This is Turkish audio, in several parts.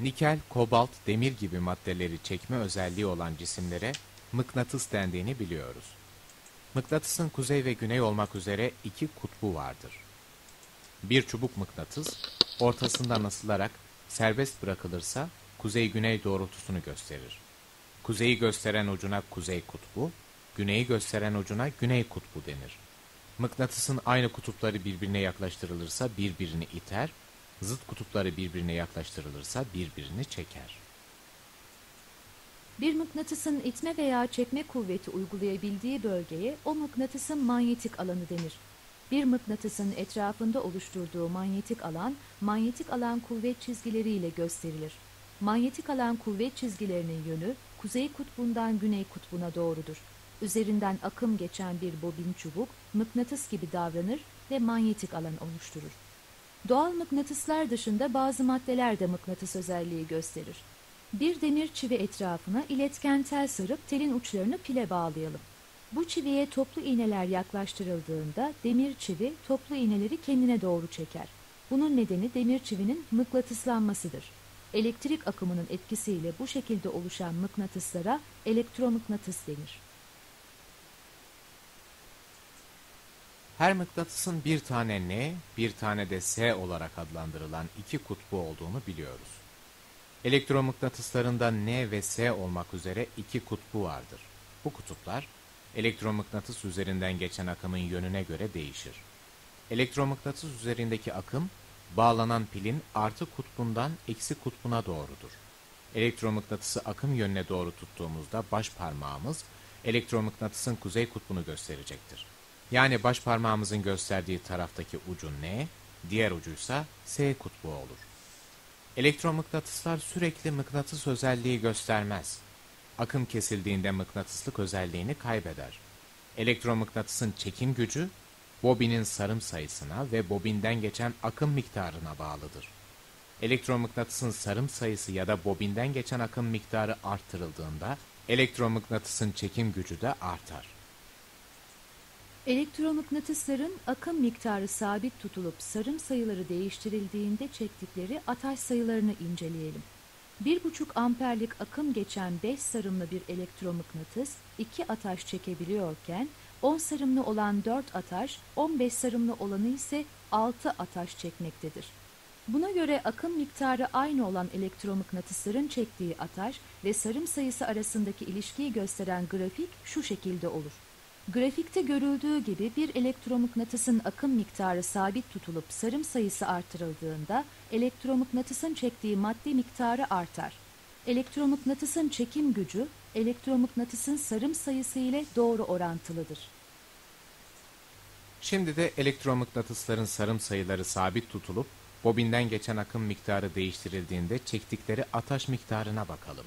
Nikel, kobalt, demir gibi maddeleri çekme özelliği olan cisimlere mıknatıs dendiğini biliyoruz. Mıknatısın kuzey ve güney olmak üzere iki kutbu vardır. Bir çubuk mıknatıs ortasından asılarak serbest bırakılırsa kuzey-güney doğrultusunu gösterir. Kuzeyi gösteren ucuna kuzey kutbu, güneyi gösteren ucuna güney kutbu denir. Mıknatısın aynı kutupları birbirine yaklaştırılırsa birbirini iter, zıt kutupları birbirine yaklaştırılırsa birbirini çeker. Bir mıknatısın itme veya çekme kuvveti uygulayabildiği bölgeye o mıknatısın manyetik alanı denir. Bir mıknatısın etrafında oluşturduğu manyetik alan, manyetik alan kuvvet çizgileriyle gösterilir. Manyetik alan kuvvet çizgilerinin yönü kuzey kutbundan güney kutbuna doğrudur. Üzerinden akım geçen bir bobin çubuk mıknatıs gibi davranır ve manyetik alan oluşturur. Doğal mıknatıslar dışında bazı maddeler de mıknatıs özelliği gösterir. Bir demir çivi etrafına iletken tel sarıp telin uçlarını pile bağlayalım. Bu çiviye toplu iğneler yaklaştırıldığında demir çivi toplu iğneleri kendine doğru çeker. Bunun nedeni demir çivinin mıknatıslanmasıdır. Elektrik akımının etkisiyle bu şekilde oluşan mıknatıslara elektromıknatıs denir. Her mıknatısın bir tane N, bir tane de S olarak adlandırılan iki kutbu olduğunu biliyoruz. Elektromıknatıslarında N ve S olmak üzere iki kutbu vardır. Bu kutuplar elektromıknatıs üzerinden geçen akımın yönüne göre değişir. Elektromıknatıs üzerindeki akım bağlanan pilin artı kutbundan eksi kutbuna doğrudur. Elektromıknatısı akım yönüne doğru tuttuğumuzda baş parmağımız elektromıknatısın kuzey kutbunu gösterecektir. Yani baş parmağımızın gösterdiği taraftaki ucu N, diğer ucuysa S kutbu olur. Elektromıknatıslar sürekli mıknatıs özelliği göstermez. Akım kesildiğinde mıknatıslık özelliğini kaybeder. Elektromıknatısın çekim gücü, bobinin sarım sayısına ve bobinden geçen akım miktarına bağlıdır. Elektromıknatısın sarım sayısı ya da bobinden geçen akım miktarı arttırıldığında elektromıknatısın çekim gücü de artar. Elektromıknatısların akım miktarı sabit tutulup sarım sayıları değiştirildiğinde çektikleri ataş sayılarını inceleyelim. 1,5 amperlik akım geçen 5 sarımlı bir elektromıknatıs 2 ataş çekebiliyorken 10 sarımlı olan 4 ataş 15 sarımlı olanı ise 6 ataş çekmektedir. Buna göre akım miktarı aynı olan elektromıknatısların çektiği ataş ve sarım sayısı arasındaki ilişkiyi gösteren grafik şu şekilde olur. Grafikte görüldüğü gibi bir elektromıknatısın akım miktarı sabit tutulup sarım sayısı artırıldığında elektromıknatısın çektiği madde miktarı artar. Elektromıknatısın çekim gücü elektromıknatısın sarım sayısı ile doğru orantılıdır. Şimdi de elektromıknatısların sarım sayıları sabit tutulup bobinden geçen akım miktarı değiştirildiğinde çektikleri ataş miktarına bakalım.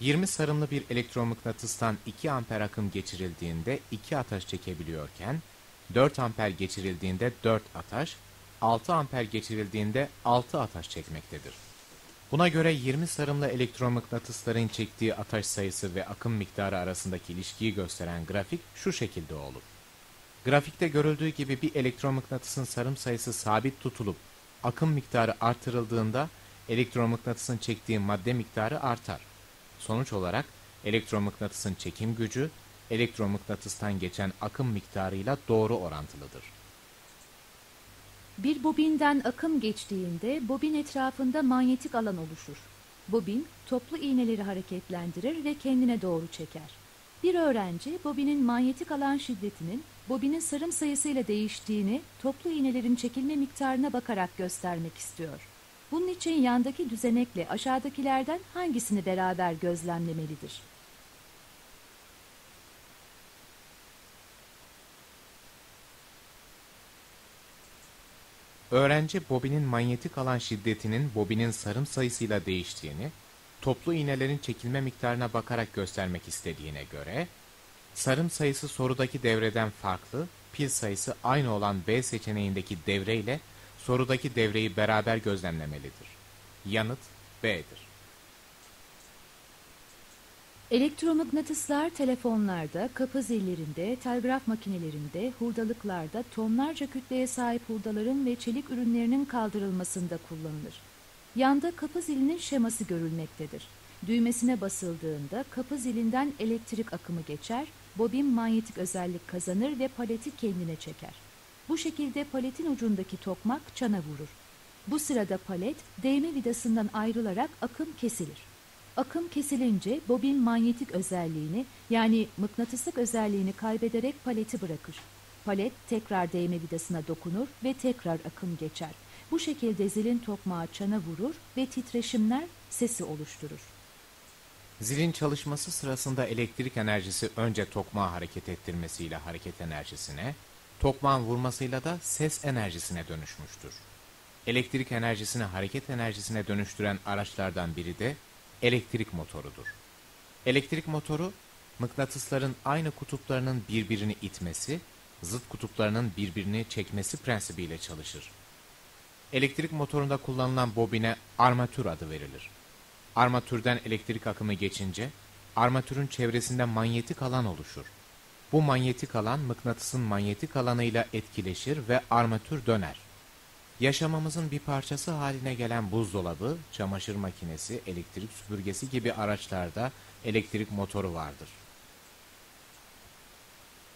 20 sarımlı bir elektromıknatıstan 2 amper akım geçirildiğinde 2 ataş çekebiliyorken 4 amper geçirildiğinde 4 ataş, 6 amper geçirildiğinde 6 ataş çekmektedir. Buna göre 20 sarımlı elektromıknatısların çektiği ataş sayısı ve akım miktarı arasındaki ilişkiyi gösteren grafik şu şekilde olur. Grafikte görüldüğü gibi bir elektromıknatısın sarım sayısı sabit tutulup akım miktarı artırıldığında elektromıknatısın çektiği madde miktarı artar. Sonuç olarak elektromıknatısın çekim gücü elektromıknatıstan geçen akım miktarıyla doğru orantılıdır. Bir bobinden akım geçtiğinde bobin etrafında manyetik alan oluşur. Bobin toplu iğneleri hareketlendirir ve kendine doğru çeker. Bir öğrenci bobinin manyetik alan şiddetinin bobinin sarım sayısıyla değiştiğini toplu iğnelerin çekilme miktarına bakarak göstermek istiyor. Bunun için yandaki düzenekle aşağıdakilerden hangisini beraber gözlemlemelidir? Öğrenci bobinin manyetik alan şiddetinin bobinin sarım sayısıyla değiştiğini, toplu iğnelerin çekilme miktarına bakarak göstermek istediğine göre, sarım sayısı sorudaki devreden farklı, pil sayısı aynı olan B seçeneğindeki devre ile sorudaki devreyi beraber gözlemlemelidir. Yanıt B'dir. Elektromıknatıslar telefonlarda, kapı zillerinde, telgraf makinelerinde, hurdalıklarda tonlarca kütleye sahip hurdaların ve çelik ürünlerinin kaldırılmasında kullanılır. Yanda kapı zilinin şeması görülmektedir. Düğmesine basıldığında kapı zilinden elektrik akımı geçer, bobin manyetik özellik kazanır ve paleti kendine çeker. Bu şekilde paletin ucundaki tokmak çana vurur. Bu sırada palet değme vidasından ayrılarak akım kesilir. Akım kesilince bobin manyetik özelliğini yani mıknatıslık özelliğini kaybederek paleti bırakır. Palet tekrar değme vidasına dokunur ve tekrar akım geçer. Bu şekilde zilin tokmağı çana vurur ve titreşimler sesi oluşturur. Zilin çalışması sırasında elektrik enerjisi önce tokmağı hareket ettirmesiyle hareket enerjisine, tokmağın vurmasıyla da ses enerjisine dönüşmüştür. Elektrik enerjisini hareket enerjisine dönüştüren araçlardan biri de elektrik motorudur. Elektrik motoru, mıknatısların aynı kutuplarının birbirini itmesi, zıt kutuplarının birbirini çekmesi prensibiyle çalışır. Elektrik motorunda kullanılan bobine armatür adı verilir. Armatürden elektrik akımı geçince armatürün çevresinde manyetik alan oluşur. Bu manyetik alan mıknatısın manyetik alanıyla etkileşir ve armatür döner. Yaşamamızın bir parçası haline gelen buzdolabı, çamaşır makinesi, elektrik süpürgesi gibi araçlarda elektrik motoru vardır.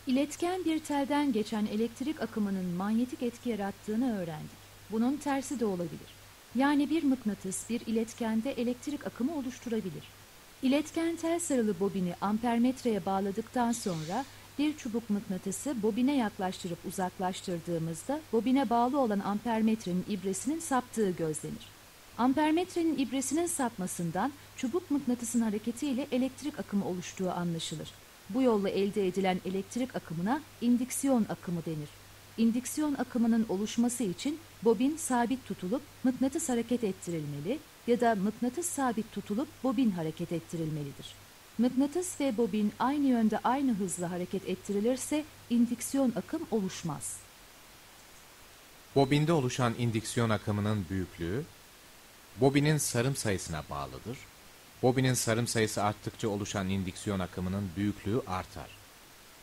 İletken bir telden geçen elektrik akımının manyetik etki yarattığını öğrendik. Bunun tersi de olabilir. Yani bir mıknatıs bir iletkende elektrik akımı oluşturabilir. İletken tel sarılı bobini ampermetreye bağladıktan sonra bir çubuk mıknatısı bobine yaklaştırıp uzaklaştırdığımızda bobine bağlı olan ampermetrenin ibresinin saptığı gözlenir. Ampermetrenin ibresinin sapmasından çubuk mıknatısın hareketiyle elektrik akımı oluştuğu anlaşılır. Bu yolla elde edilen elektrik akımına indüksiyon akımı denir. İndüksiyon akımının oluşması için bobin sabit tutulup mıknatıs hareket ettirilmeli ya da mıknatıs sabit tutulup bobin hareket ettirilmelidir. Mıknatıs ve bobin aynı yönde aynı hızla hareket ettirilirse indüksiyon akım oluşmaz. Bobinde oluşan indüksiyon akımının büyüklüğü, bobinin sarım sayısına bağlıdır. Bobinin sarım sayısı arttıkça oluşan indüksiyon akımının büyüklüğü artar.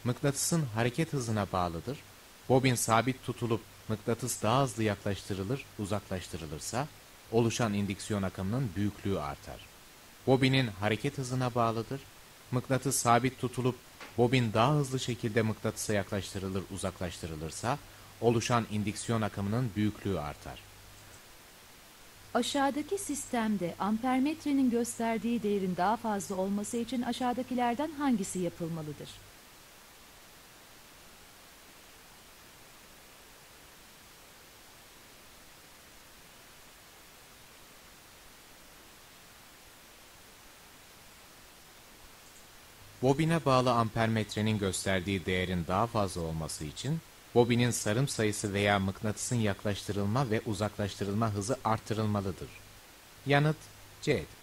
Mıknatısın hareket hızına bağlıdır. Bobin sabit tutulup mıknatıs daha hızlı yaklaştırılır, uzaklaştırılırsa oluşan indüksiyon akımının büyüklüğü artar. Bobinin hareket hızına bağlıdır. Mıknatıs sabit tutulup bobin daha hızlı şekilde mıknatısa yaklaştırılır, uzaklaştırılırsa oluşan indüksiyon akımının büyüklüğü artar. Aşağıdaki sistemde ampermetrenin gösterdiği değerin daha fazla olması için aşağıdakilerden hangisi yapılmalıdır? Bobine bağlı ampermetrenin gösterdiği değerin daha fazla olması için bobinin sarım sayısı veya mıknatısın yaklaştırılma ve uzaklaştırılma hızı artırılmalıdır. Yanıt C'dir.